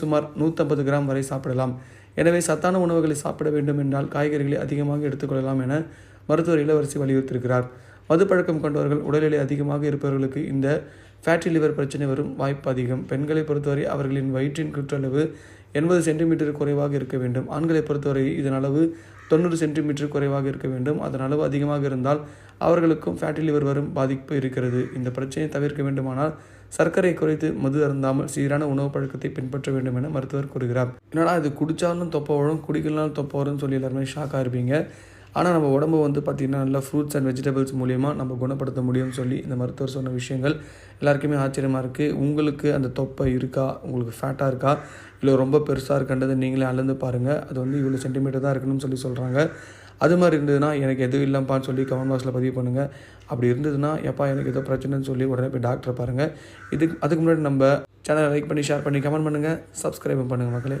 சுமார் நூற்றம்பது கிராம் வரை சாப்பிடலாம். எனவே சத்தான உணவுகளை சாப்பிட வேண்டும் என்றால் காய்கறிகளை அதிகமாக எடுத்துக்கொள்ளலாம் என மருத்துவர் இளவரசி வலியுறுத்தியிருக்கிறார். மது பழக்கம் கொண்டவர்கள் உடல்நிலை அதிகமாக இருப்பவர்களுக்கு இந்த ஃபேட்டி லிவர் பிரச்சனை வரும் வாய்ப்பு அதிகம். பெண்களை பொறுத்தவரை அவர்களின் வயிற்றின் குற்றளவு எண்பது சென்டிமீட்டர் குறைவாக இருக்க வேண்டும். ஆண்களை பொறுத்தவரை இதன் அளவு தொண்ணூறு சென்டிமீட்டர் குறைவாக இருக்க வேண்டும். அதன் அளவு அதிகமாக இருந்தால் அவர்களுக்கும் ஃபேட்டி லிவர் வரும் பாதிப்பு இருக்கிறது. இந்த பிரச்சனையை தவிர்க்க வேண்டுமானால் சர்க்கரை குறைத்து மது அருந்தாமல் சீரான உணவு பழக்கத்தை பின்பற்ற வேண்டும் என மருத்துவர் கூறுகிறார். என்னடா இது குடித்தாலும் தொப்ப வரும் குடிக்கலனாலும் தொப்ப வரும்னு சொல்லி எல்லாருமே ஷாக்காக இருப்பீங்க. ஆனால் நம்ம உடம்பு வந்து பார்த்திங்கன்னா நல்லா ஃப்ரூட்ஸ் அண்ட் வெஜிடபிள்ஸ் மூலியமாக நம்ம குணப்படுத்த முடியும்னு சொல்லி இந்த மருத்துவர் சொன்ன விஷயங்கள் எல்லாருக்குமே ஆச்சரியமாக இருக்குது உங்களுக்கு அந்த தொப்பை இருக்கா? உங்களுக்கு ஃபேட்டாக இருக்கா? இல்லை ரொம்ப பெருசாக இருக்கின்றதை நீங்களே அளந்து பாருங்கள் அது வந்து இவ்வளோ சென்டிமீட்டர் தான் இருக்கணும்னு சொல்லி சொல்கிறாங்க அது மாதிரி இருந்ததுன்னா எனக்கு எதுவும் இல்லைப்பான்னு சொல்லி கமெண்ட் பாக்ஸில் பதிவு பண்ணுங்கள் அப்படி இருந்ததுன்னா எப்பா எனக்கு ஏதோ பிரச்சனைன்னு சொல்லி உடனே போய் டாக்டரை பாருங்கள் இதுக்கு அதுக்கு முன்னாடி நம்ம சேனலை லைக் பண்ணி ஷேர் பண்ணி கமெண்ட் பண்ணுங்கள் சப்ஸ்கிரைப் பண்ணுங்கள் மக்களே.